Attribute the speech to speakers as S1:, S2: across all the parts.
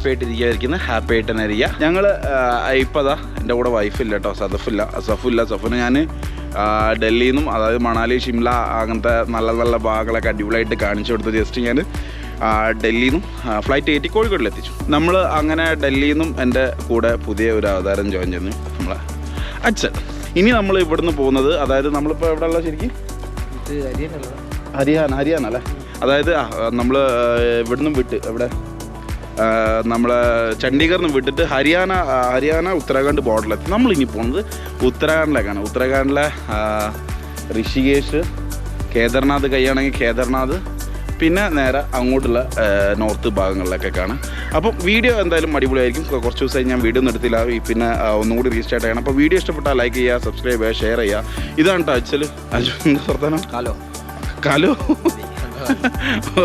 S1: Happy ആയിട്ട് ഇരിക്കുകയായിരിക്കുന്നത് happy ആയിട്ട് തന്നെ ഇരിക്കുക ഞങ്ങൾ ഇപ്പതാ എന്റെ കൂടെ വൈഫില്ല കേട്ടോ സദഫില്ല. സഫില്ല സഫിന് ഞാൻ ഡൽഹിയിൽ നിന്നും അതായത് മണാലി ഷിംല അങ്ങനത്തെ നല്ല നല്ല ഭാഗങ്ങളൊക്കെ അടിപൊളിയായിട്ട് കാണിച്ചു കൊടുത്ത് ജസ്റ്റ് ഞാൻ ഡൽഹിയിൽ നിന്നും ഫ്ലൈറ്റ് കയറ്റി കോഴിക്കോടിലെത്തിച്ചു നമ്മൾ അങ്ങനെ ഡൽഹിയിൽ നിന്നും എന്റെ കൂടെ പുതിയ ഒരു അവതാരം ജോയിൻ ചെയ്യുന്നു നമ്മളെ അച്ഛൻ. ഇനി നമ്മൾ ഇവിടുന്ന് പോകുന്നത് അതായത് നമ്മളിപ്പോൾ എവിടെ ഉള്ള ശരിക്കും? ഹരിയാന ഹരിയാന അല്ലേ? അതായത് നമ്മൾ ഇവിടുന്ന് വിട്ട് എവിടെ? നമ്മൾ ചണ്ഡീഗറിൽ നിന്ന് വിട്ടിട്ട് ഹരിയാന ഹരിയാന ഉത്തരാഖണ്ഡ് ബോർഡറിലെത്തി നമ്മൾ ഇനി പോകുന്നത് ഉത്തരാഖണ്ഡിലേക്കാണ്. ഉത്തരാഖണ്ഡിലെ ഋഷികേശ് കേദർനാഥ് കൈയാണെങ്കിൽ കേദർനാഥ് പിന്നെ നേരെ അങ്ങോട്ടുള്ള നോർത്ത് ഭാഗങ്ങളിലൊക്കെ കാണാം അപ്പം വീഡിയോ എന്തായാലും അടിപൊളിയായിരിക്കും. കുറച്ച് ദിവസമായി ഞാൻ വീഡിയോ ഒന്നും എടുത്തില്ല. പിന്നെ ഒന്നുകൂടി റീസ്റ്റാർട്ട് ചെയ്യണം. അപ്പോൾ വീഡിയോ ഇഷ്ടപ്പെട്ടാൽ ലൈക്ക് ചെയ്യുക സബ്സ്ക്രൈബ് ചെയ്യുക ഷെയർ ചെയ്യുക. ഇതാണ് കേട്ടോ അച്ഛൽ അജു എന്താ ഹലോ
S2: ഹലോ
S1: കാലു.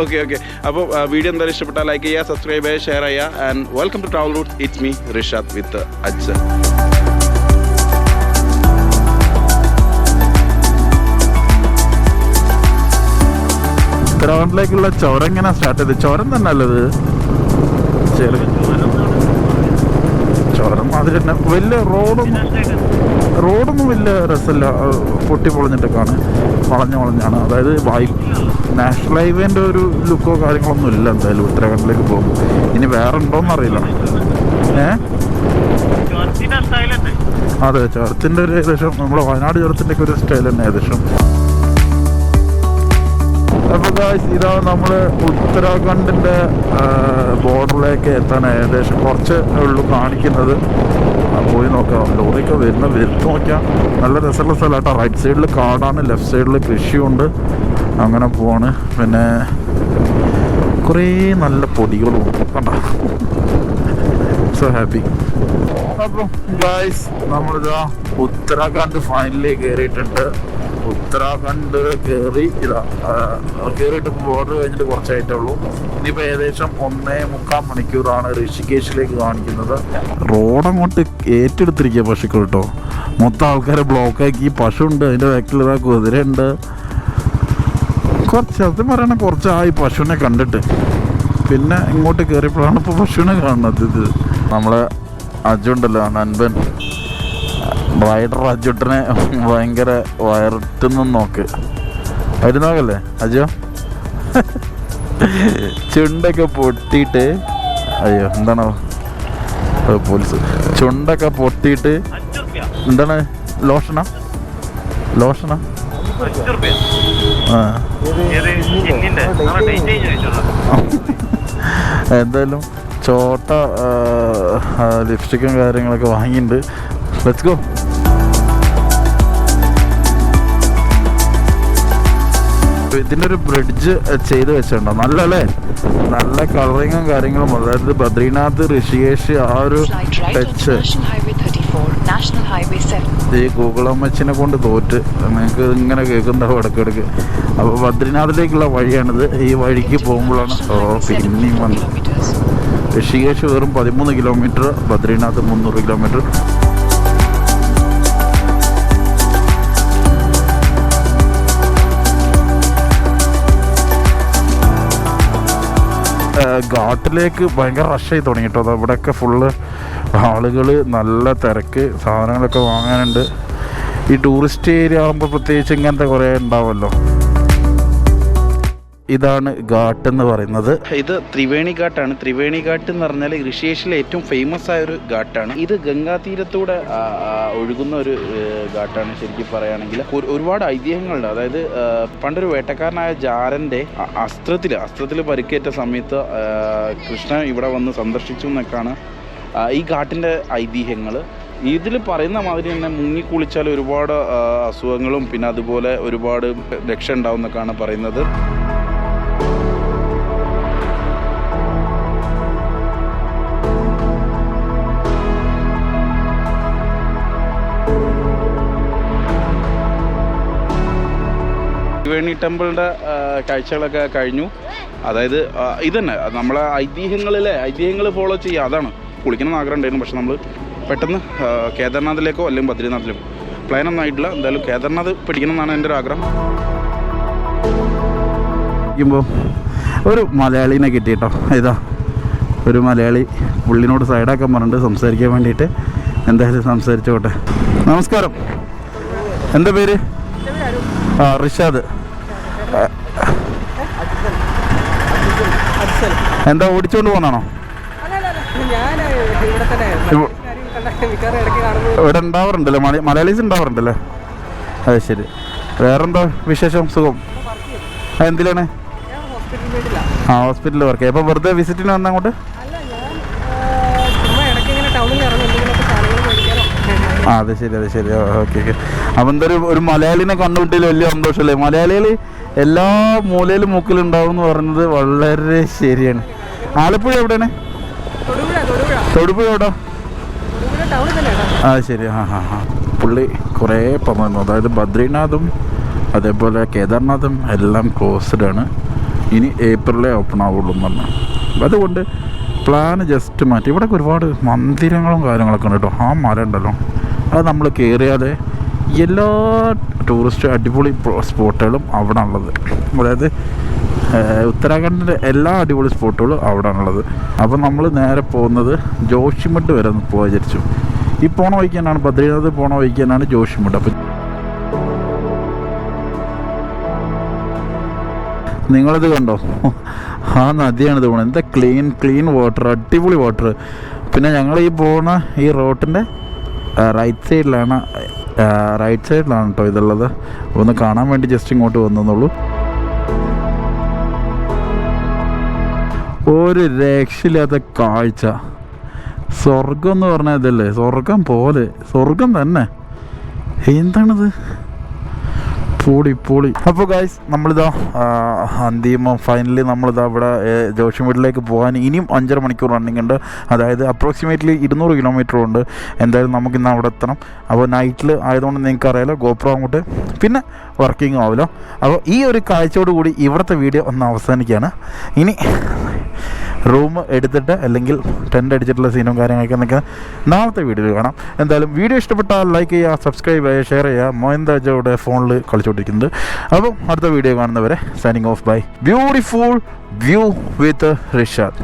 S1: ഓക്കെ ഓക്കെ അപ്പോൾ വീഡിയോ എന്തായാലും ഇഷ്ടപ്പെട്ടാൽ ലൈക്ക് ചെയ്യുക സബ്സ്ക്രൈബ് ചെയ്യുക ഷെയർ ചെയ്യുക and welcome to travel route it's me Rishad with Ajsa
S3: ഉത്തരാഖണ്ഡിലേക്കുള്ള ചുരം എങ്ങനെ സ്റ്റാർട്ട് ചെയ്ത് ചുരം തന്നെ അല്ലത് ചുരം മാതിരി തന്നെ. വലിയ റോഡൊന്നും റോഡൊന്നും വലിയ രസമില്ല. പൊട്ടി പൊളഞ്ഞിട്ടൊക്കെയാണ് വളഞ്ഞ് വളഞ്ഞാണ്. അതായത് വൈ നാഷണൽ ഹൈവേന്റെ ഒരു ലുക്കോ കാര്യങ്ങളൊന്നും ഇല്ല എന്തായാലും ഉത്തരാഖണ്ഡിലേക്ക് പോകും. ഇനി വേറെ ഉണ്ടോയെന്ന് അറിയില്ല. ഏ? അതെ ചുരത്തിന്റെ ഒരു ഏകദേശം നമ്മുടെ വയനാട് ഒക്കെ ഒരു സ്റ്റൈൽ തന്നെ ഏകദേശം. അപ്പോൾ ഗായ്സ് ഇതാ നമ്മൾ ഉത്തരാഖണ്ഡിന്റെ ബോർഡറിലേക്ക് എത്താൻ ഏകദേശം കുറച്ച് ഉള്ളു കാണിക്കുന്നത്. പോയി നോക്കാം. ലോറിയൊക്കെ വരുന്ന വരുത്ത് നോക്കാം നല്ല രസമുള്ള സ്ഥലമാട്ടോ. റൈറ്റ് സൈഡിൽ കാടാണ് ലെഫ്റ്റ് സൈഡിൽ കൃഷിയുണ്ട്. അങ്ങനെ പോവാണ്. പിന്നെ കുറേ നല്ല പൊടികളും കണ്ട? സോ ഹാപ്പി നമ്മളിതാ ഉത്തരാഖണ്ഡ് ഫൈനലി കയറിയിട്ടുണ്ട് ഉത്തരാഖണ്ഡ് കയറി ഇതാ കയറിയിട്ട് ബോർഡർ കഴിഞ്ഞിട്ട് കുറച്ചായിട്ടേ ഉള്ളൂ. ഇനിയിപ്പോൾ ഏകദേശം ഒന്നേ മുക്കാൽ മണിക്കൂറാണ് ഋഷികേശിലേക്ക് കാണിക്കുന്നത്. റോഡ് അങ്ങോട്ട് ഏറ്റെടുത്തിരിക്കുക പശുക്കൾ കേട്ടോ. മൊത്തം ആൾക്കാരെ ബ്ലോക്കാക്കി പശുണ്ട് അതിന്റെ ബാക്കിൽ ഇതാ കുതിരയുണ്ട് കുറച്ച് സത്യം പറയണ കുറച്ചായി പശുവിനെ കണ്ടിട്ട്. പിന്നെ ഇങ്ങോട്ട് കയറിയപ്പോഴാണ് ഇപ്പോൾ പശുവിനെ കാണുന്നത് ഇത്. നമ്മളെ അജുണ്ടല്ലോ നൻപൻ. റൈഡർ അജുട്ടനെ ഭയങ്കര വയറത്തുനിന്ന് നോക്ക്. അതിന് നോക്കല്ലേ അജോ? ചുണ്ടൊക്കെ പൊട്ടിയിട്ട്. അയ്യോ എന്താണോ പോലീസ് ചുണ്ടൊക്കെ പൊട്ടിയിട്ട് എന്താണ്? ലോഷന? ആ. എന്തായാലും ചോട്ട ലിപ്സ്റ്റിക്കും കാര്യങ്ങളൊക്കെ വാങ്ങിയിട്ടുണ്ട്. ലെറ്റ്സ് ഗോ ഇതിന്റെ ഒരു ബ്രിഡ്ജ് ചെയ്ത് വെച്ചിട്ടുണ്ടോ? നല്ല അല്ലേ നല്ല കളറിങ്ങും കാര്യങ്ങളും. അതായത് ബദ്രീനാഥ് ഋഷികേഷ് ആ ഒരു ടച്ച്
S4: 34, National Highway 7.
S3: ഈ ഗൂഗിൾ അമ്മച്ചിനെ കൊണ്ട് തോറ്റ്. നിങ്ങൾക്ക് ഇങ്ങനെ കേൾക്കുന്നുണ്ടാവും ഇടയ്ക്കിടയ്ക്ക് അപ്പോൾ ബദ്രീനാഥിലേക്കുള്ള വഴിയാണിത്. ഈ വഴിക്ക് പോകുമ്പോഴാണ്. ഓ പിന്നെയും വന്നു. ഋഷികേഷ് വെറും പതിമൂന്ന് കിലോമീറ്റർ ബദ്രീനാഥ് മുന്നൂറ് കിലോമീറ്റർ ഘാട്ടിലേക്ക് ഭയങ്കര റഷായി തുടങ്ങി കേട്ടോ. ഇവിടെയൊക്കെ ഫുള്ള് ആളുകൾ നല്ല തിരക്ക് സാധനങ്ങളൊക്കെ വാങ്ങാനുണ്ട്. ഈ ടൂറിസ്റ്റ് ഏരിയ ആകുമ്പോൾ പ്രത്യേകിച്ച് ഇങ്ങനത്തെ കുറേ ഉണ്ടാവുമല്ലോ. ഇതാണ് ഘാട്ട് എന്ന് പറയുന്നത്.
S1: ഇത് ത്രിവേണി ഘാട്ടാണ്. ത്രിവേണി ഘാട്ട് എന്ന് പറഞ്ഞാൽ ഋഷിയേഷിലെ ഏറ്റവും ഫേമസ് ആയ ഒരു ഘാട്ടാണ്. ഇത് ഗംഗാ തീരത്തൂടെ ഒഴുകുന്ന ഒരു ഘാട്ടാണ് ശരിക്കും പറയുകയാണെങ്കിൽ ഒരു- ഒരുപാട് ഐതിഹ്യങ്ങളുണ്ട്. അതായത് പണ്ടൊരു വേട്ടക്കാരനായ ജാരന്റെ അസ്ത്രത്തിൽ അസ്ത്രത്തിൽ പരിക്കേറ്റ സമയത്ത് കൃഷ്ണൻ ഇവിടെ വന്ന് സന്ദർശിച്ചു എന്നൊക്കെയാണ് ഈ ഘാട്ടിന്റെ ഐതിഹ്യങ്ങൾ ഇതിൽ പറയുന്ന മാതിരി തന്നെ മുങ്ങിക്കുളിച്ചാൽ ഒരുപാട് അസുഖങ്ങളും പിന്നെ അതുപോലെ ഒരുപാട് രക്ഷ ഉണ്ടാവും എന്നൊക്കെയാണ് പറയുന്നത്. ത്രിവേണി ടെമ്പിളിന്റെ കാഴ്ചകളൊക്കെ കഴിഞ്ഞു. അതായത് ഇതന്നെ നമ്മളെ ഐതിഹ്യങ്ങളിലെ ഐതിഹ്യങ്ങൾ ഫോളോ ചെയ്യുക അതാണ്. കുളിക്കണം എന്ന് ആഗ്രഹം ഉണ്ടായിരുന്നു പക്ഷെ നമ്മൾ പെട്ടെന്ന് കേദാർനാഥിലേക്കോ അല്ലെങ്കിൽ ബദ്രീനാഥിലേക്കോ പ്ലാൻ ഒന്നും ആയിട്ടില്ല. എന്തായാലും കേദാർനാഥ് പിടിക്കണം എന്നാണ് എന്റെ ഒരു ആഗ്രഹം.
S3: ഇരിക്കുമ്പോൾ ഒരു മലയാളീനെ കിട്ടിയിട്ടോ. ഇതാ ഒരു മലയാളി പുള്ളിനോട് സൈഡാക്കാൻ പറഞ്ഞിട്ട് സംസാരിക്കാൻ വേണ്ടിയിട്ട് എന്തായാലും സംസാരിച്ചോട്ടെ. നമസ്കാരം. എന്താ പേര്? ആ റിഷാദ്. എന്താ ഓടിച്ചോണ്ട് പോന്നാണോ
S2: ഇവിടെ
S3: ഉണ്ടാവാറുണ്ടല്ലേ മല മലയാളീസ് ഉണ്ടാവാറുണ്ടല്ലേ? അതെ ശരി. വേറെന്താ വിശേഷം? സുഖം? എന്തിലാണ്? ആ ഹോസ്പിറ്റലിൽ വർക്ക് ചെയ്യാം അപ്പോൾ വെറുതെ വിസിറ്റിന് വന്ന അങ്ങോട്ട്?
S2: ആ
S3: അത് ശരി അത് ശരി. Okay okay. അപ്പം എന്തൊരു ഒരു മലയാളിനെ കണ്ടുപിട്ടിയിൽ വലിയ സന്തോഷമല്ലേ? മലയാളികൾ എല്ലാ മൂലയിലും മൂക്കിലുണ്ടാവും എന്ന് പറഞ്ഞത് വളരെ ശരിയാണ്. ആലപ്പുഴ എവിടെയാണ്?
S2: തൊടുപുഴ
S3: എവിടെ? ആ ശരി ആ ഹാ ഹാ പുള്ളി കുറേ പറഞ്ഞു അതായത് ബദ്രീനാഥും അതേപോലെ കേദാർനാഥും എല്ലാം ക്ലോസ്ഡ് ആണ്. ഇനി ഏപ്രിലേ ഓപ്പൺ ആവുള്ളൂ എന്ന് പറഞ്ഞു. അതുകൊണ്ട് പ്ലാൻ ജസ്റ്റ് മാറ്റി. ഇവിടെ ഒരുപാട് മന്ദിരങ്ങളും കാര്യങ്ങളൊക്കെ ഉണ്ട് കേട്ടോ. ആ മല ഉണ്ടല്ലോ. അത് നമ്മൾ കയറിയാതെ എല്ലാ ടൂറിസ്റ്റ് അടിപൊളി സ്പോട്ടുകളും അവിടെ ഉള്ളത് അതായത് ഉത്തരാഖണ്ഡിന്റെ എല്ലാ അടിപൊളി സ്പോട്ടുകളും അവിടെ ഉള്ളത് അപ്പോൾ നമ്മൾ നേരെ പോകുന്നത് ജോഷിമട്ട് വരെ ഒന്ന് പോകാൻ വിചാരിച്ചു. ഈ പോണ വഴിക്ക് തന്നെയാണ് ബദ്രീനാഥ് പോണ വഴിക്ക് തന്നെയാണ് അപ്പം നിങ്ങളിത് കണ്ടോ? ആ നദിയാണ് ഇത് പോണത്. എന്താ ക്ലീൻ ക്ലീൻ വാട്ടർ അടിപൊളി വാട്ടർ പിന്നെ ഞങ്ങൾ ഈ പോണ ഈ റോട്ടിന്റെ റൈറ്റ് സൈഡിലാണ് റൈറ്റ് സൈഡിലാണ് കേട്ടോ ഇതുള്ളത്. ഒന്ന് കാണാൻ വേണ്ടി ജസ്റ്റ് ഇങ്ങോട്ട് വന്നെന്നുള്ളൂ ഒരു രക്ഷയില്ലാത്ത കാഴ്ച. സ്വർഗം എന്ന് പറഞ്ഞാൽ ഇതല്ലേ? സ്വർഗം പോലെ. സ്വർഗം തന്നെ. എന്താണിത്? പൊളി പൊളി. അപ്പോൾ ഗായ്സ് നമ്മളിതാ അന്തിമം ഫൈനലി നമ്മളിതാ ഇവിടെ ജോഷി വീട്ടിലേക്ക് പോകാൻ ഇനിയും അഞ്ചര മണിക്കൂർ റണ്ണിങ് ഉണ്ട്. അതായത് അപ്രോക്സിമേറ്റ്ലി ഇരുന്നൂറ് കിലോമീറ്റർ ഉണ്ട്. എന്തായാലും നമുക്ക് ഇന്ന് അവിടെ എത്തണം. അപ്പോൾ നൈറ്റിൽ ആയതുകൊണ്ട് നിങ്ങൾക്ക് അറിയാലോ ഗോപ്രോ അങ്ങോട്ട് പിന്നെ വർക്കിംഗ് ആവുമല്ലോ അപ്പോൾ ഈ ഒരു കാഴ്ചയോടുകൂടി ഇവിടുത്തെ വീഡിയോ ഒന്ന് അവസാനിക്കുകയാണ്. ഇനി റൂം എടുത്തിട്ട് അല്ലെങ്കിൽ ടെന്റ് അടിച്ചിട്ടുള്ള സീനും കാര്യങ്ങളൊക്കെ നിൽക്കുന്ന നാളത്തെ വീഡിയോയിൽ കാണാം. എന്തായാലും വീഡിയോ ഇഷ്ടപ്പെട്ടാൽ ലൈക്ക് ചെയ്യുക സബ്സ്ക്രൈബ് ചെയ്യുക ഷെയർ ചെയ്യുക. മോയന്താജയുടെ ഫോണിൽ കളിച്ചുകൊണ്ടിരിക്കുന്നത് അപ്പം അടുത്ത വീഡിയോ കാണുന്നവരെ signing off bye beautiful view with Rishad